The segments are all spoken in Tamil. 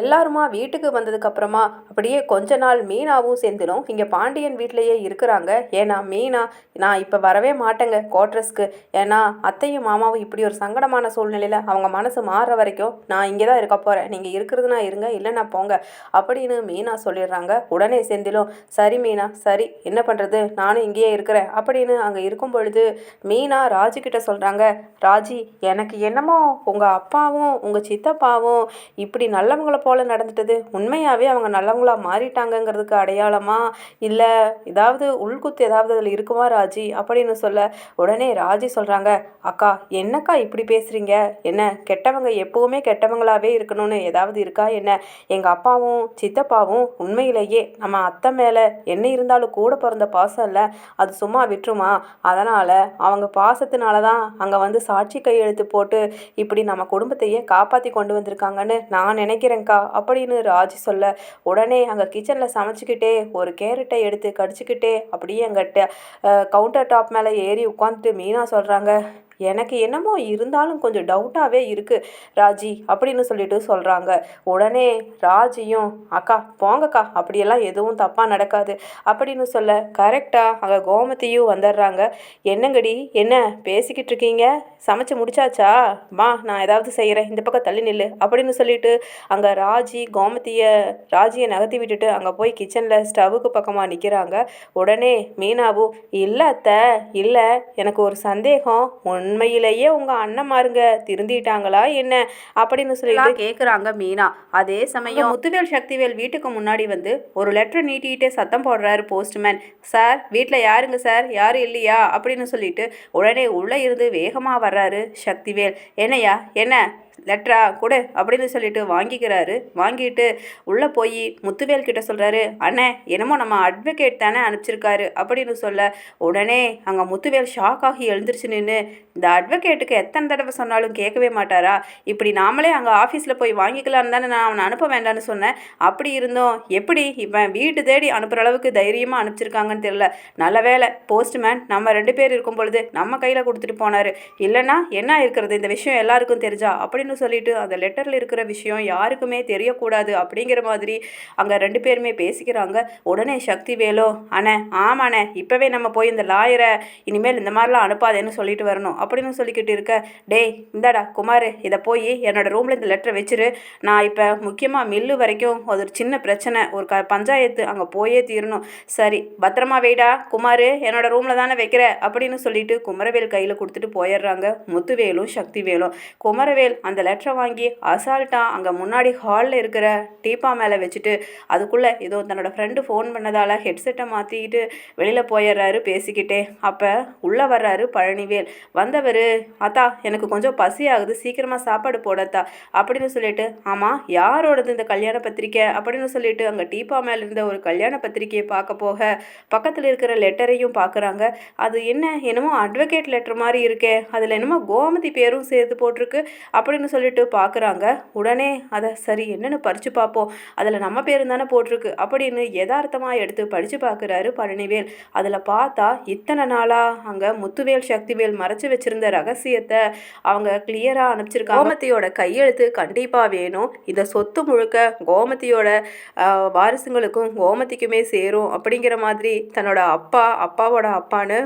எல்லாருமா வீட்டுக்கு வந்ததுக்கப்புறமா அப்படியே கொஞ்ச நாள் மீனாவும் செந்திலும் இங்கே பாண்டியன் வீட்டிலேயே இருக்கிறாங்க. ஏன்னா மீனா நான் இப்போ வரவே மாட்டேங்க குவார்ட்ரஸ்க்கு ஏன்னா அத்தையும் மாமாவும் இப்படி ஒரு சங்கடமான சூழ்நிலையில் அவங்க மனசு மாறுற வரைக்கும் நான் இங்கே தான் இருக்க போகிறேன் நீங்கள் இருக்கிறதுனா இருங்க இல்லைன்னா போங்க அப்படின்னு மீனா சொல்லிடுறாங்க. உடனே செந்திலும் சரி மீனா சரி என்ன பண்ணுறது நானும் இங்கேயே இருக்கிறேன் அப்படின்னு அங்கே இருக்கும் பொழுது மீனா ராஜுக்கிட்ட சொல்கிறாங்க ராஜி எனக்கு என்னமோ உங்கள் அப்பாவும் உங்கள் சித்தப்பாவும் இப்படி நல்லவங்களை போல் நடந்துட்டது. உண்மையாகவே அவங்க நல்லவங்களா மாறிட்டாங்கங்கிறதுக்கு அடையாளமா? இல்லை ஏதாவது உள்குத்து ஏதாவது அதில் இருக்குமா ராஜி? அப்படின்னு சொல்ல உடனே ராஜி சொல்கிறாங்க அக்கா என்னக்கா இப்படி பேசுகிறீங்க என்ன கெட்டவங்க எப்போவுமே கெட்டவங்களாவே இருக்கணும்னு ஏதாவது இருக்கா என்ன? எங்கள் அப்பாவும் சித்தப்பாவும் உண்மையிலேயே நம்ம அத்தை மேலே என்ன இருந்தாலும் கூட பிறந்த பாசம் இல்லை. அது சும்மா விட்டுருமா? அதனால் அவங்க பாசத்தினால தான் அங்கே வந்து சாட்சி கையெழுத்து போட்டு இப்படி நம்ம குடும்பத்தையே காப்பாற்றி கொண்டு வந்திருக்காங்கன்னு நான் நினைக்கிறேன்க்கா. அப்படின்னு ராஜி சொல்ல உடனே அங்கே கிச்சனில் சமைச்சிக்கிட்டே ஒரு கேரட்டை எடுத்து கடிச்சிக்கிட்டே அப்படியே அங்கே கவுண்டர் டாப் மேலே ஏறி உட்காந்துட்டு மீனா சொல்கிறாங்க எனக்கு என்னமோ இருந்தாலும் கொஞ்சம் டவுட்டாகவே இருக்குது ராஜி அப்படின்னு சொல்லிட்டு சொல்கிறாங்க உடனே ராஜியும் அக்கா போங்கக்கா அப்படியெல்லாம் எதுவும் தப்பாக நடக்காது அப்படின்னு சொல்ல கரெக்டாக அங்கே கோமதியும் வந்துடுறாங்க. என்னங்கடி என்ன பேசிக்கிட்டு இருக்கீங்க? சமைச்சு முடிச்சாச்சா? மா நான் ஏதாவது செய்கிறேன் இந்த பக்கம் தள்ளி நில்லு அப்படின்னு சொல்லிட்டு அங்கே ராஜி கோமதியை ராஜியை நகர்த்தி விட்டுட்டு அங்கே போய் கிச்சனில் ஸ்டவ்வுக்கு பக்கமாக நிற்கிறாங்க உடனே மீனாவும் இல்லை அத்தை இல்லை எனக்கு ஒரு சந்தேகம். உண்மையிலேயே உங்கள் அண்ணன்மாருங்க திருந்திட்டாங்களா என்ன அப்படின்னு சொல்லிட்டு கேட்குறாங்க மீனா. அதே சமயம் முத்துவேல் சக்திவேல் வீட்டுக்கு முன்னாடி வந்து ஒரு லெட்டர் நீட்டிட்டு சத்தம் போடுறாரு போஸ்ட்மேன் சார் வீட்டில் யாருங்க சார்? யாரும் இல்லையா? அப்படின்னு சொல்லிட்டு உடனே உள்ளே இருந்து வேகமாக வர்றாரு சக்திவேல். என்னையா என்ன? லெட்ரா கொடு அப்படின்னு சொல்லிட்டு வாங்கிக்கிறாரு. வாங்கிட்டு உள்ளே போய் முத்துவேல் கிட்ட சொல்கிறாரு அண்ணே என்னமோ நம்ம அட்வொகேட் தானே அனுப்பிச்சிருக்காரு அப்படின்னு சொல்ல உடனே அங்கே முத்துவேல் ஷாக் ஆகி எழுந்துருச்சு நின்று இந்த அட்வொகேட்டுக்கு எத்தனை தடவை சொன்னாலும் கேட்கவே மாட்டாரா? இப்படி நாமளே அங்கே ஆஃபீஸில் போய் வாங்கிக்கலான்னு தானே நான் அவனை அனுப்ப வேண்டாம்னு சொன்னேன். அப்படி இருந்தோம். எப்படி இவன் வீட்டு தேடி அனுப்புகிற அளவுக்கு தைரியமாக அனுப்பிச்சிருக்காங்கன்னு தெரியல. நல்ல வேலை போஸ்ட்மேன் நம்ம ரெண்டு பேர் இருக்கும் பொழுது நம்ம கையில் கொடுத்துட்டு போனார். இல்லைன்னா என்ன இருக்கிறது? இந்த விஷயம் எல்லாருக்கும் தெரிஞ்சா? அப்படின்னு சொல்லிட்டு அந்த லெட்டரில் இருக்கிற விஷயம் யாருக்குமே தெரியக்கூடாது அப்படிங்கிற மாதிரி அங்கே ரெண்டு பேருமே பேசிக்கிறாங்க. உடனே சக்தி வேலோ அண்ணே ஆமாண்ணே இப்போவே நம்ம போய் இந்த லாயரை இனிமேல் இந்த மாதிரிலாம் அனுப்பாதேன்னு சொல்லிட்டு வரணும் அப்படின்னு சொல்லிக்கிட்டு இருக்க. டேய் இந்தாடா குமார் இதை போய் என்னோடய ரூமில் இந்த லெட்டரை வச்சிரு. நான் இப்போ முக்கியமாக மில்லு வரைக்கும் அது ஒரு சின்ன பிரச்சனை ஒரு க பஞ்சாயத்து அங்கே போயே தீரணும். சரி பத்திரமா வெயிடா குமார் என்னோடய ரூமில் தானே வைக்கிற? அப்படின்னு சொல்லிட்டு குமரவேல் கையில் கொடுத்துட்டு போயிடுறாங்க. முத்துவேலும் சக்திவேலும் குமரவேல் அந்த லெட்டரை வாங்கி அசால்ட்டாக அங்கே முன்னாடி ஹாலில் இருக்கிற டீப்பா மேலே வச்சுட்டு அதுக்குள்ளே ஏதோ தன்னோட ஃப்ரெண்டு ஃபோன் பண்ணதால் ஹெட்செட்டை மாற்றிக்கிட்டு வெளியில் போயிடுறாரு பேசிக்கிட்டே. அப்போ உள்ளே வர்றாரு பழனிவேல். வந்தவர் அத்தா எனக்கு கொஞ்சம் பசி ஆகுது சீக்கிரமாக சாப்பாடு போடத்தா அப்படின்னு சொல்லிட்டு ஆமாம் யாரோடது இந்த கல்யாண பத்திரிக்கை? அப்படின்னு சொல்லிட்டு அங்கே டீப்பா மேலே இருந்த ஒரு கல்யாண பத்திரிக்கையை பார்க்க போக பக்கத்தில் இருக்கிற லெட்டரையும் பார்க்குறாங்க. அது என்ன என்னமோ அட்வொகேட் லெட்டர் மாதிரி இருக்கே அதில் என்னமோ கோமதி பேரும் சேர்த்து போட்டிருக்கு அப்படின்னு சொல்லிட்டு பார்க்குறாங்க. உடனே அதை சரி என்னென்னு பறித்து பார்ப்போம். அதில் நம்ம பேர் தானே போட்டிருக்கு. அப்படின்னு யதார்த்தமாக எடுத்து படித்து பார்க்குறாரு பழனிவேல். அதில் பார்த்தா இத்தனை நாளாக அங்கே முத்துவேல் சக்திவேல் மறைச்சு வச்சிருந்த ரகசியத்தை அவங்க கிளியராக அனுப்பிச்சிருக்காங்க. கோமத்தியோட கையெழுத்து கண்டிப்பாக வேணும். இதை சொத்து முழுக்க கோமத்தியோட வாரிசுங்களுக்கும் கோமதிக்குமே சேரும் அப்படிங்கிற மாதிரி தன்னோட அப்பா அப்பாவோட அப்பான்னு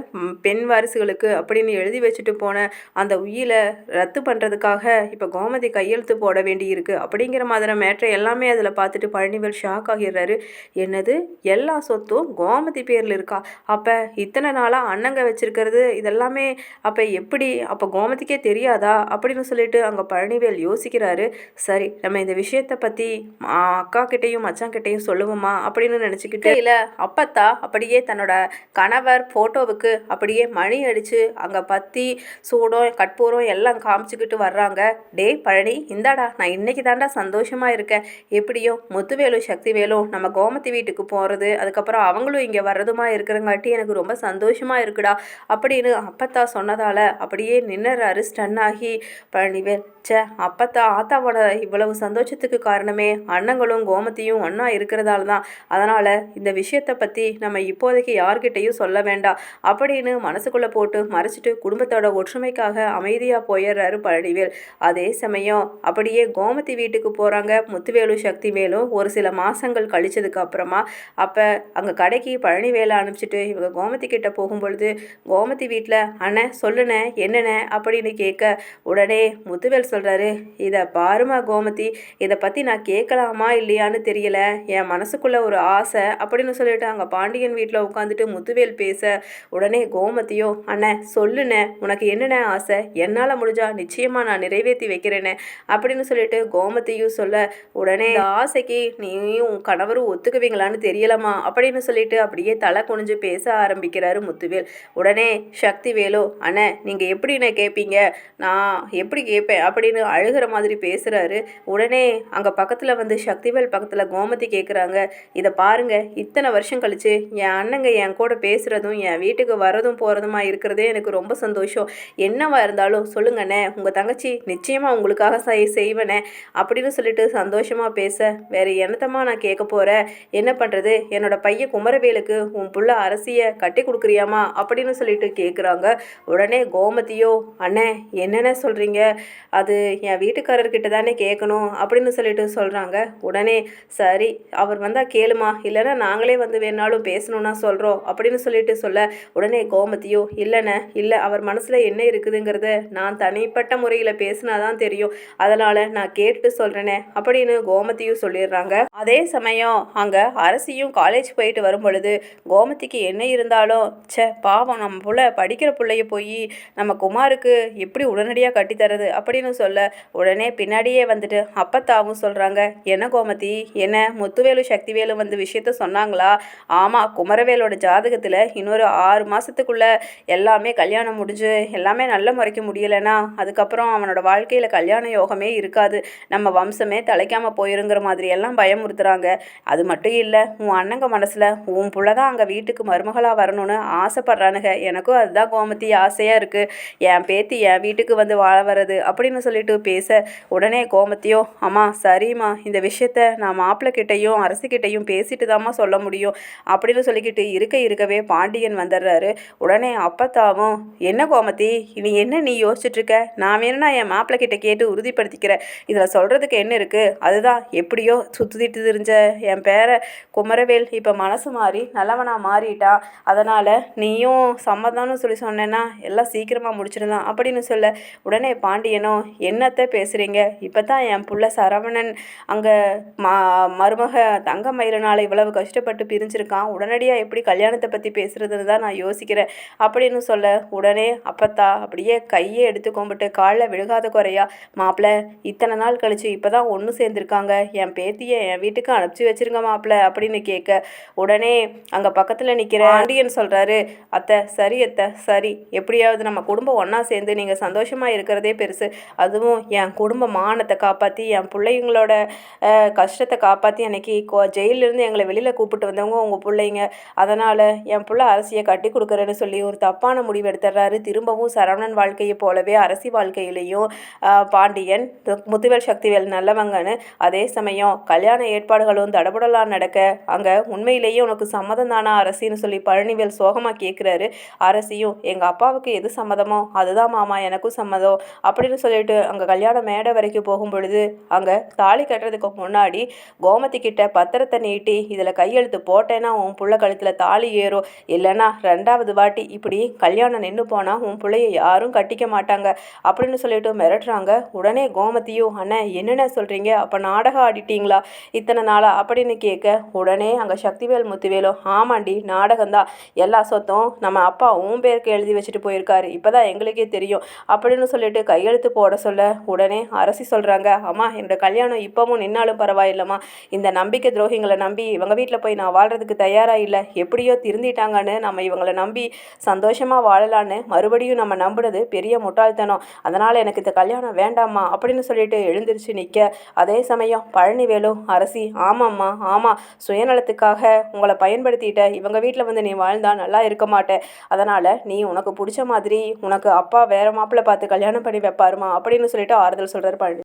பெண் வாரிசுகளுக்கு அப்படின்னு எழுதி வச்சுட்டு போன அந்த உயிலை ரத்து பண்ணுறதுக்காக இப்போ கோமதி கையெழுத்து போட வேண்டியிருக்கு. அப்படிங்கிற மாதிரி மேட்ரை எல்லாமே அதில் பார்த்துட்டு பழனிவேல் ஷாக் ஆகிடுறாரு. என்னது? எல்லா சொத்தும் கோமதி பேரில் இருக்கா? அப்போ இத்தனை நாளாக அண்ணங்க வச்சிருக்கிறது இதெல்லாமே அப்போ எப்படி? அப்போ கோமதிக்கே தெரியாதா? அப்படின்னு சொல்லிட்டு அங்கே பழனிவேல் யோசிக்கிறாரு. சரி நம்ம இந்த விஷயத்தை பற்றி அக்கா கிட்டேயும் மச்சான் கிட்டேயும் சொல்லுவோமா? அப்படின்னு நினச்சிக்கிட்டு இல்லை. அப்பத்தா அப்படியே தன்னோட கணவர் ஃபோட்டோவுக்கு அப்படியே மணி அடித்து அங்கே பற்றி சூடம் கற்பூரம் எல்லாம் காமிச்சிக்கிட்டு வர்றாங்க. டேய் பழனி இந்தாடா நான் இன்னைக்கு தாண்டா சந்தோஷமாக இருக்கேன். எப்படியோ முத்துவேலும் சக்திவேலும் நம்ம கோமதி வீட்டுக்கு போகிறது அதுக்கப்புறம் அவங்களும் இங்கே வர்றதுமா இருக்கிறங்காட்டி எனக்கு ரொம்ப சந்தோஷமாக இருக்குடா அப்படின்னு அப்பத்தா சொன்னதால் அப்படியே நின்னுறாரு ஸ்டன் ஆகி. பழனிவேல் சே அப்பத்தா ஆத்தாவோட இவ்வளவு சந்தோஷத்துக்கு காரணமே அண்ணங்களும் கோமத்தியும் ஒன்றா இருக்கிறதால தான் அதனால் இந்த விஷயத்தை பற்றி நம்ம இப்போதைக்கு யார்கிட்டையும் சொல்ல வேண்டாம் அப்படின்னு மனசுக்குள்ளே போட்டு மறைச்சிட்டு குடும்பத்தோட ஒற்றுமைக்காக அமைதியாக போயிடுறாரு பழனிவேல். அதே அதே சமயம். அப்படியே கோமதி வீட்டுக்கு போகிறாங்க முத்துவேலு சக்திவேலும் ஒரு சில மாதங்கள் கழிச்சதுக்கு அப்புறமா அப்போ அங்கே கடைக்கு பழனிவேலை அனுப்பிச்சிட்டு இவங்க கோமதி கிட்ட போகும்பொழுது கோமதி வீட்டில் அண்ணே சொல்லுண்ணே என்னண்ணே? அப்படின்னு கேட்க உடனே முத்துவேல் சொல்கிறாரு இதை பாருமா கோமதி இதை பற்றி நான் கேட்கலாமா இல்லையான்னு தெரியல. என் மனசுக்குள்ளே ஒரு ஆசை அப்படின்னு சொல்லிட்டு அங்கே பாண்டியன் வீட்டில் உட்காந்துட்டு முத்துவேல் பேச உடனே கோமதியோ அண்ணே சொல்லுண்ணே உனக்கு என்னென்ன ஆசை? என்னால் முடிஞ்சா நிச்சயமாக நான் நிறைவேற்றி வைக்கிறேன்னு அப்படின்னு சொல்லிட்டு கோமதியும் சொல்ல உடனே ஆசைக்கு நீயும் உன் கணவரும் ஒத்துக்குவீங்களான்னு தெரியலமா அப்படின்னு சொல்லிட்டு அப்படியே தலை குனிஞ்சு பேச ஆரம்பிக்கிறாரு முத்துவேல். உடனே சக்தி வேலு அண்ணே நீங்கள் எப்படிண்ணே கேட்பீங்க நான் எப்படி கேட்பேன் அப்படின்னு அழுகிற மாதிரி பேசுகிறாரு உடனே அங்கே பக்கத்தில் வந்து சக்திவேல் பக்கத்தில் கோமதி கேட்குறாங்க இதை பாருங்க இத்தனை வருஷம் கழித்து என் அண்ணங்க என் கூட பேசுகிறதும் என் வீட்டுக்கு வரதும் போகிறதுமா இருக்கிறதே எனக்கு ரொம்ப சந்தோஷம். என்னவா இருந்தாலும் சொல்லுங்கண்ணே உங்கள் தங்கச்சி நிச்சயமாக உங்களுக்காக செய் செய்வேனே அப்படின்னு சொல்லிட்டு சந்தோஷமாக பேச வேறு என்னத்தம்மா நான் கேட்க போகிறேன் என்ன பண்ணுறது என்னோட பையன் குமரவேலுக்கு உன் புள்ள அரசியை கட்டி கொடுக்குறியாமா? அப்படின்னு சொல்லிட்டு கேட்குறாங்க உடனே கோமதியோ அண்ணே என்னென்ன சொல்கிறீங்க அது என் வீட்டுக்காரர்கிட்ட தானே கேட்கணும் அப்படின்னு சொல்லிட்டு சொல்கிறாங்க உடனே சரி அவர் வந்தால் கேளுமா. இல்லைன்னா நாங்களே வந்து வேணாலும் பேசணும்னா சொல்கிறோம் அப்படின்னு சொல்லிட்டு சொல்ல உடனே கோமதியோ இல்லைண்ணே இல்லை அவர் மனசில் என்ன இருக்குதுங்கிறத நான் தனிப்பட்ட முறையில் பேசினா தான் தெரியும். அதனால் நான் கேட்டு சொல்கிறேனே அப்படின்னு கோமதியும் சொல்லிடுறாங்க. அதே சமயம் அங்கே அரசியும் காலேஜ் போயிட்டு வரும் பொழுது கோமதிக்கு என்ன இருந்தாலும் சே பாவம் நம்ம புள்ள படிக்கிற பிள்ளைய போய் நம்ம குமாருக்கு எப்படி உடனடியாக கட்டித்தரது அப்படின்னு சொல்ல உடனே பின்னாடியே வந்துட்டு அப்பத்தாவும் சொல்கிறாங்க என்ன கோமதி என்ன முத்துவேலு சக்திவேலு வந்து விஷயத்த சொன்னாங்களா? ஆமாம் குமரவேலோட ஜாதகத்தில் இன்னொரு ஆறு மாதத்துக்குள்ளே எல்லாமே கல்யாணம் முடிஞ்சு எல்லாமே நல்ல முறைக்கு முடியலைன்னா அதுக்கப்புறம் அவனோட வாழ்க்கை வாழ்க்கையில் கல்யாண யோகமே இருக்காது. நம்ம வம்சமே தலைக்காமல் போயிருங்கிற மாதிரி எல்லாம் பயமுறுத்துகிறாங்க அது மட்டும் இல்லை உன் அண்ணங்க மனசில் உன் புள்ள தான் அங்கே வீட்டுக்கு மருமகளாக வரணும்னு ஆசைப்பட்றானுங்க. எனக்கும் அதுதான் கோமதி ஆசையாக இருக்குது என் பேத்தி என் வீட்டுக்கு வந்து வாழ வர்றது அப்படின்னு சொல்லிட்டு பேச உடனே கோமத்தியோ அம்மா சரிம்மா இந்த விஷயத்த நான் மாப்பிள்ளக்கிட்டையும் அரசுக்கிட்டையும் பேசிட்டு தாம்மா சொல்ல முடியும் அப்படின்னு சொல்லிக்கிட்டு இருக்க இருக்கவே பாண்டியன் வந்துடுறாரு. உடனே அப்பத்தாவும் என்ன கோமதி இனி என்ன நீ யோசிச்சுட்ருக்க நான் வேணும்னா என் மாப்பிள்ளை கிட்ட கேட்டு உறுதிப்படுத்திக்கிறேன் இதில் சொல்கிறதுக்கு என்ன இருக்குது அதுதான். எப்படியோ சுற்றிட்டு தெரிஞ்ச என் பேரை குமரவேல் இப்போ மனசு மாறி நல்லவனாக மாறிட்டான் அதனால் நீயும் சம்மதம்னு சொல்லி சொன்னேன்னா எல்லாம் சீக்கிரமாக முடிச்சிடலாம் அப்படின்னு சொல்ல உடனே பாண்டியனும் என்னத்தை பேசுகிறீங்க இப்போ தான் என் புள்ள சரவணன் அங்கே மா மருமக தங்க மயிலனால் இவ்வளவு கஷ்டப்பட்டு பிரிஞ்சிருக்கான். உடனடியாக எப்படி கல்யாணத்தை பற்றி பேசுகிறதுன்னு தான் நான் யோசிக்கிறேன். அப்படின்னு சொல்ல உடனே அப்பத்தா அப்படியே கையை எடுத்து கும்பிட்டு காலில் விழுகாத குறைய மாப்பிள்ள இத்தனை நாள் கழிச்சு இப்போ தான் ஒன்று சேர்ந்துருக்காங்க. என் பேத்தியை என் வீட்டுக்கு அனுப்பிச்சி வச்சிருங்க மாப்பிள்ள அப்படின்னு கேட்க உடனே அங்கே பக்கத்தில் நிற்கிற ஆண்டியன் சொல்கிறாரு அத்தை சரி அத்தை சரி. எப்படியாவது நம்ம குடும்பம் ஒன்றா சேர்ந்து நீங்கள் சந்தோஷமாக இருக்கிறதே பெருசு. அதுவும் என் குடும்ப மானத்தை காப்பாற்றி என் பிள்ளைங்களோட கஷ்டத்தை காப்பாற்றி அன்னைக்கு ஜெயிலிருந்து எங்களை வெளியில் கூப்பிட்டு வந்தவங்க உங்கள் பிள்ளைங்க. அதனால் என் பிள்ளை அரசியை கட்டி கொடுக்குறேன்னு சொல்லி ஒரு தப்பான முடிவு எடுத்துடுறாரு. திரும்பவும் சரவணன் வாழ்க்கையை போலவே அரசி வாழ்க்கையிலையும் பாண்டியன் முத்துவேல் சக்திவேல் நல்லவங்கன்னு அதே சமயம் கல்யாண ஏற்பாடுகளும் தடபுடலாக நடக்க அங்கே உண்மையிலேயே உனக்கு சம்மதம் தானா அரசின்னு சொல்லி பழனிவேல் சோகமாக கேட்குறாரு அரசியும் எங்கள் அப்பாவுக்கு எது சம்மதமோ அதுதான் மாமா எனக்கும் சம்மதம் அப்படின்னு சொல்லிட்டு அங்கே கல்யாண மேடை வரைக்கும் போகும் பொழுது அங்கே தாலி கட்டுறதுக்கு முன்னாடி கோமதி கிட்ட பத்திரத்தை நீட்டி இதில் கையெழுத்து போட்டேன்னா உன் புள்ள கழுத்தில் தாலி ஏறும். இல்லைன்னா ரெண்டாவது வாட்டி இப்படி கல்யாணம் நின்று போனால் உன் பிள்ளைய யாரும் கட்டிக்க மாட்டாங்க அப்படின்னு சொல்லிட்டு மிரட்டுறாங்க. உடனே கோமதியோ அண்ணன் என்னென்ன சொல்கிறீங்க அப்போ நாடகம் ஆடிட்டீங்களா? இத்தனை நாளாக அப்படின்னு கேட்க உடனே அங்கே சக்திவேல் முத்துவேலும் ஆமாண்டி நாடகம்தான். எல்லா சொத்தும் நம்ம அப்பா உன் பேருக்கு எழுதி வச்சுட்டு போயிருக்காரு. இப்போ தான் எங்களுக்கே தெரியும். அப்படின்னு சொல்லிட்டு கையெழுத்து போட சொல்ல உடனே அரசி சொல்கிறாங்க அம்மா என்னோட கல்யாணம் இப்போவும் நின்னாலும் பரவாயில்லம்மா. இந்த நம்பிக்கை துரோகிங்களை நம்பி இவங்க வீட்டில் போய் நான் வாழ்கிறதுக்கு தயாராக இல்லை. எப்படியோ திருந்திட்டாங்கன்னு நம்ம இவங்களை நம்பி சந்தோஷமாக வாழலான்னு மறுபடியும் நம்ம நம்புனது பெரிய முட்டாள்தனம். அதனால் எனக்கு இந்த கல்யாணம் வேண்டாம்மா அப்படின்னு சொல்லிட்டு எழுந்திரிச்சு நிற்க அதே சமயம் பழனிவேலு அரசி ஆமாம்மா ஆமாம் சுயநலத்துக்காக உங்களை பயன்படுத்திட்ட இவங்க வீட்டில் வந்து நீ வாழ்ந்தால் நல்லா இருக்க மாட்டேன் அதனால் நீ உனக்கு பிடிச்ச மாதிரி உனக்கு அப்பா வேற மாப்பிள்ளை பார்த்து கல்யாணம் பண்ணி வைப்பாருமா? அப்படின்னு சொல்லிட்டு ஆறுதல் சொல்கிறார் பழனி